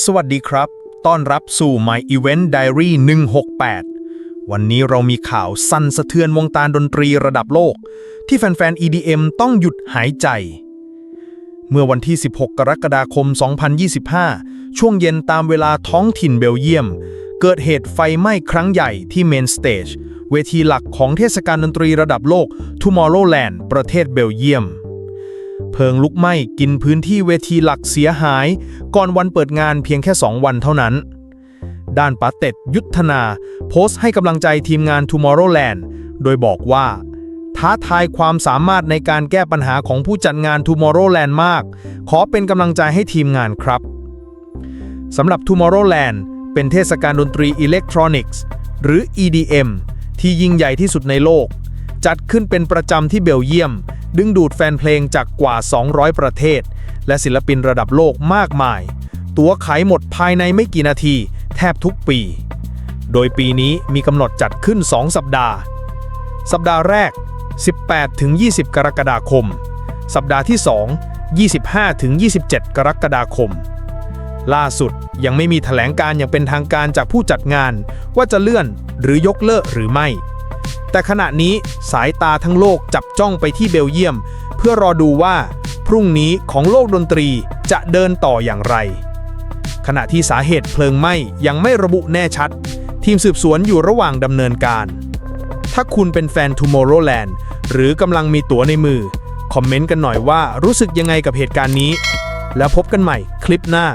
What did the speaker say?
สวัสดีครับ ต้อนรับสู่ My Event Diary 168 วันนี้เรามีข่าวสั่นสะเทือนวงการดนตรีระดับโลก ที่แฟนๆ EDM ต้องหยุดหายใจ เมื่อวันที่ 16 กรกฎาคม 2025 ช่วงเย็นตามเวลาท้องถิ่นเบลเยียม เกิดเหตุไฟไหม้ครั้งใหญ่ที่เมนสเตจเวทีหลักของเทศกาลดนตรีระดับโลก Tomorrowland ประเทศเบลเยียม เพลิงลุกไหม้กินพื้นที่เวทีหลักเสียหาย ก่อนวันเปิดงานเพียงแค่ 2 วันเท่านั้น ด้านปาเต็ดยุทธนา โพสต์ให้กำลังใจทีมงาน Tomorrowland โดยบอกว่า ท้าทายความสามารถในการแก้ปัญหาของผู้จัดงาน Tomorrowland มาก ขอเป็นกำลังใจให้ทีมงานครับสำหรับ Tomorrowland เป็นเทศกาลดนตรีอิเล็กทรอนิกส์หรือ EDM ที่ยิ่งใหญ่ที่สุดในโลก จัดขึ้นเป็นประจำที่เบลเยียม ดึงดูดแฟนเพลงจากกว่า 200 ประเทศ และศิลปินระดับโลกมากมาย ตั๋วขายหมดภายในไม่กี่นาที แทบทุกปี โดยปีนี้มีกำหนดจัดขึ้น 2 สัปดาห์ สัปดาห์แรก 18-20 กรกฎาคม สัปดาห์ที่ 2 25-27 กรกฎาคม ล่าสุดยังไม่มีแถลงการอย่างเป็นทางการจากผู้จัดงาน ว่าจะเลื่อนหรือยกเลิกหรือไม่ แต่ขณะนี้สายตาทั้งโลกจับจ้องไปที่เบลเยียม เพื่อรอดูว่า พรุ่งนี้ของโลกดนตรีจะเดินต่ออย่างไร ขณะที่สาเหตุเพลิงไหม้ยังไม่ระบุแน่ชัด ทีมสืบสวนอยู่ระหว่างดำเนินการ ถ้าคุณเป็นแฟน Tomorrowland หรือกำลังมีตั๋วในมือ คอมเมนต์กันหน่อยว่ารู้สึกยังไงกับเหตุการณ์นี้ แล้วพบกันใหม่คลิปหน้า